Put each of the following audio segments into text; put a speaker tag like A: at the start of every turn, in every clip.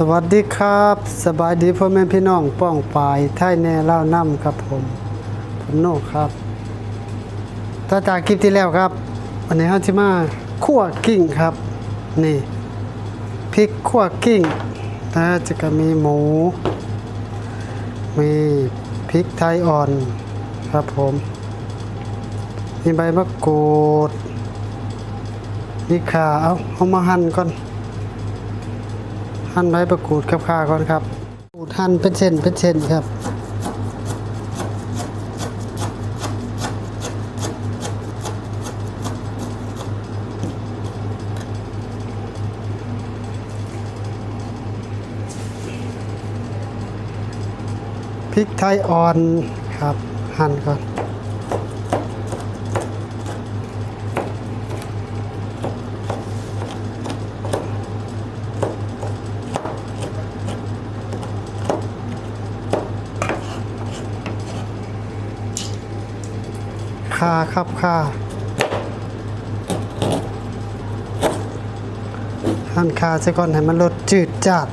A: สวัสดีครับ สบายดีพ่อแม่พี่น้องป้องปายไทยแน่เล่าน้ำครับผม ผมโนครับต่อจากคลิปที่แล้วครับ วันนี้เราจะมาคั่วกิ้งครับ นี่พริกคั่วกิ้งแล้วจะก็มีหมู มีพริกไทยอ่อนครับผม มีใบมะกรูดมีข่าเอาเอามาหั่นก่อน หั่นใบประกูดกับข่าก่อนครับขูดหั่นเป็นเส้นเป็นเส้นครับพริกไทยอ่อนครับหั่นก่อน คาครับคาหั่นคาซะก่อนให้มันลดจืดจัด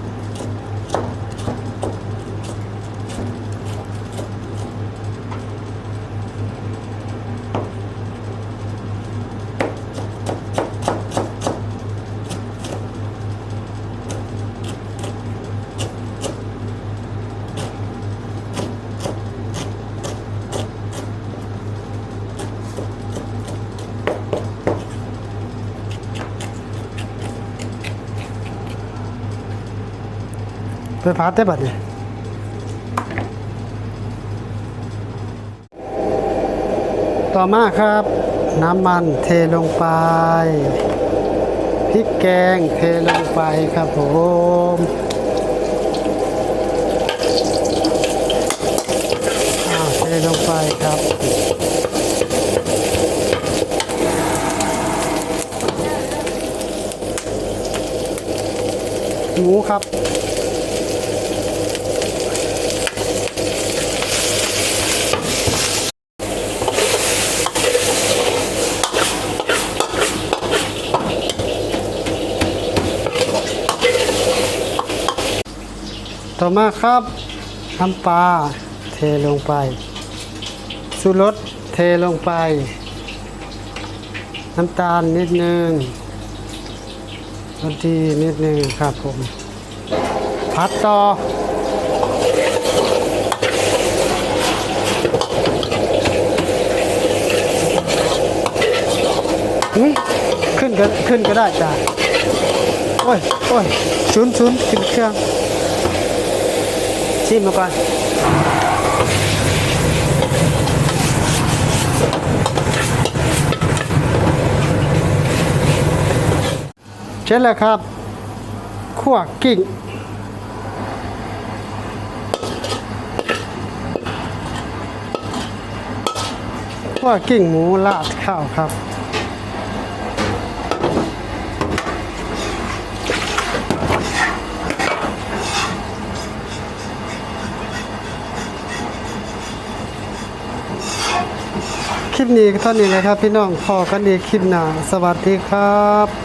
A: ไปพัดได้บัดเนี่ยต่อมาครับ น้ำมันเทลงไปพริกแกงเทลงไปครับผมเทลงไปครับหมูครับ ต่อมาครับน้ำปลาเทลงไปสูรสเทลงไป น้ำตาลนิดนึงรสดีนิดนึงครับผม พัดต่อขึ้นก็ขึ้นก็ได้จ้ะโอ้ยโอ้ยชุนชุนขึ้นเครื่อง ชิมมาก่อนเช่นแล้วครับขั่วกิ่งขั่วกิ่งหมูลาดข้าวครับ ลิปนี้เท่านี้เลยครับ พี่น้องพอกันอีกคลิปหน้าสวัสดีครับ